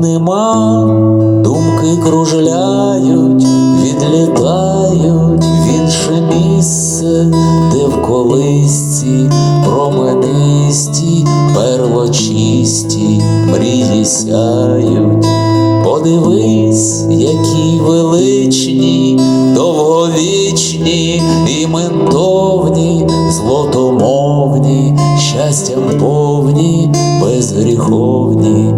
нема, думки кружляють, відлітають в інше місце, де в колисці променисті, первочисті мрії сяють. Подивись, які величні, довговічні і ментовні, злотомовні, щастям повні, безгріховні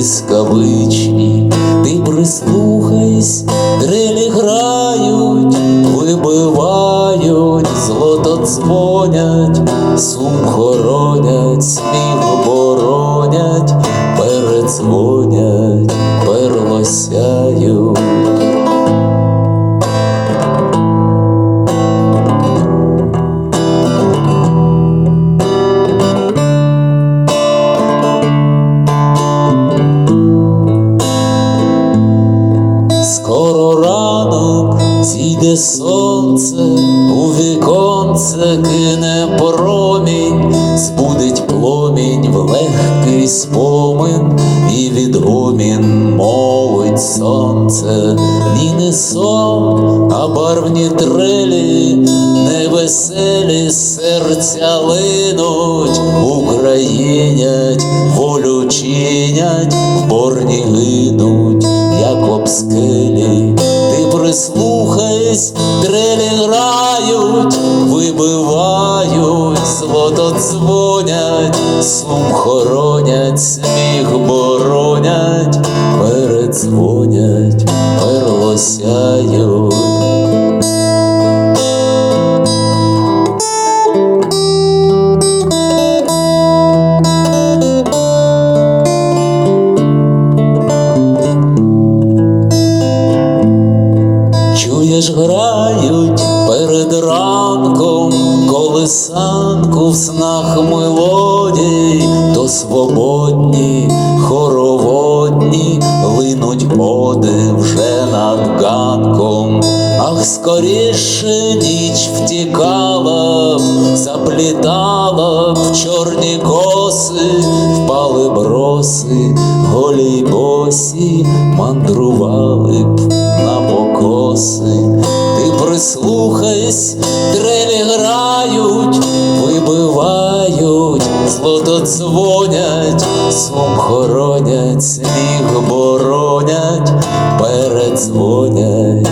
блискавичні. Ти прислухайсь, дрелі грають, вибивають, злото дзвонять, сум хоронять, сміх боронять, передзвонять, перлосяють. Зійде сонце, у віконце кине промінь, збудить пломінь в легкий спомин, і відгомін мовить сонце, ні не сон, а барвні трелі, невеселі серця линуть, Українять, волю чинять, в борні гинуть, як об скелі. Ти прислухайсь, дрелі грають, вибивають, злото дзвонять, сум хоронять, сміх боронять, передзвонять, ранком колесанку в снах мелодій, то свободні, хороводні линуть оди вже над ганком. Ах, скоріше ніч втікала заплітала б чорні коси, впали броси, голі босі, мандрували б на покоси. Ти прислухайсь, дрелі грають, вибивають, злото дзвонять, сум хоронять, сніг боронять, передзвонять.